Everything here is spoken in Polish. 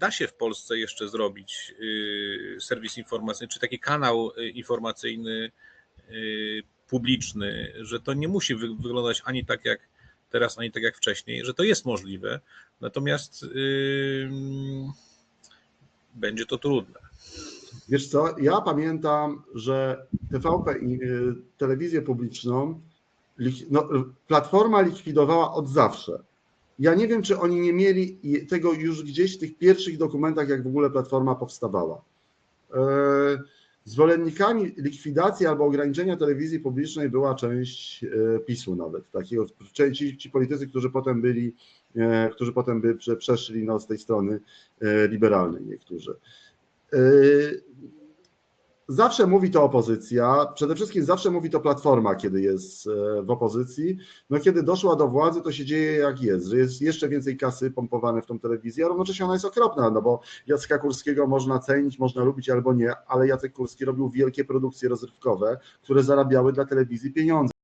da się w Polsce jeszcze zrobić y, serwis informacyjny, czy taki kanał y, informacyjny y, publiczny, że to nie musi wy- wyglądać ani tak jak teraz, ani tak jak wcześniej, że to jest możliwe, natomiast będzie to trudne. Wiesz co, ja pamiętam, że TVP telewizję publiczną no, Platforma likwidowała od zawsze. Ja nie wiem, czy oni nie mieli tego już gdzieś w tych pierwszych dokumentach, jak w ogóle Platforma powstawała. E, Zwolennikami likwidacji albo ograniczenia telewizji publicznej była część e, PiSu nawet, takiego, ci, ci politycy, którzy potem byli, e, którzy potem by prze- przeszli no, z tej strony liberalnej niektórzy. Zawsze mówi to opozycja, przede wszystkim zawsze mówi to Platforma, kiedy jest e, w opozycji. No kiedy doszła do władzy, to się dzieje jak jest, że jest jeszcze więcej kasy pompowane w tą telewizję, a równocześnie ona jest okropna, no bo Jacka Kurskiego można cenić, można lubić albo nie, ale Jacek Kurski robił wielkie produkcje rozrywkowe, które zarabiały dla telewizji pieniądze.